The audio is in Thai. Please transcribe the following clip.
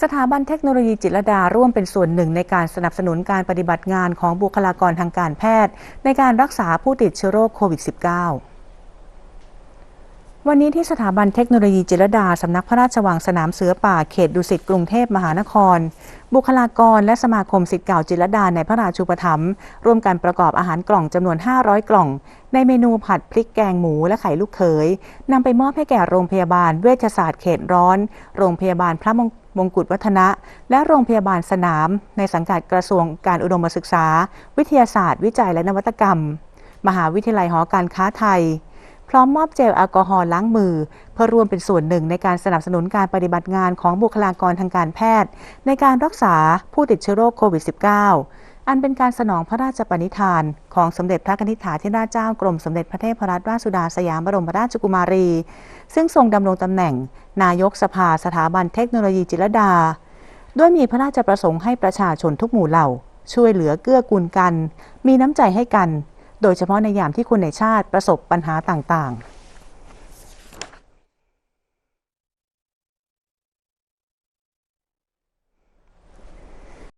สถาบันเทคโนโลยีจิตรดาร่วมเป็นส่วนหนึ่งในการสนับสนุนการปฏิบัติงานของบุคลากรทางการแพทย์ ในการรักษาผู้ติดเชื้อโรคโควิด -19 วันนี้ที่สถาบันเทคโนโลยีจิรดา สำนักพระราชวังสนามเสือป่าเขตดุสิตกรุงเทพมหานคร บุคลากรและสมาคมสิทธิ์เก่าจิรดาในพระราชูปถัมภ์ร่วมกันประกอบอาหารกล่องจำนวน 500 กล่อง ในเมนูผัดพริกแกงหมูและไข่ลูกเขยนำไปมอบให้แก่โรงพยาบาลเวชศาสตร์เขตร้อน โรงพยาบาลพระมงมงกุฎวัฒนะ และโรงพยาบาลสนาม ในสังกัดกระทรวงการอุดมศึกษา วิทยาศาสตร์ วิจัยและนวัตกรรม มหาวิทยาลัยหอการค้าไทย ร้อมมอบเจลแอลกอฮอล์ล้างมือ เพื่อร่วมเป็นส่วนหนึ่งในการสนับสนุนการปฏิบัติงานของบุคลากรทางการแพทย์ ในการรักษาผู้ติดเชื้อโรคโควิด -19 อันเป็นการสนองพระราชปณิธาน ของสมเด็จพระนิธิถาธิราชเจ้ากรมสมเด็จพระเทพรัตนราชสุดาสยามบรมราชกุมารี ซึ่งทรงดำรงตำแหน่ง นายกสภาสถาบันเทคโนโลยีจิรดา ด้วยมีพระราชประสงค์ให้ประชาชนทุกหมู่เหล่า ช่วยเหลือเกื้อกูลกัน มีน้ำใจให้กัน โดยเฉพาะในยามที่คนในชาติประสบปัญหาต่างๆ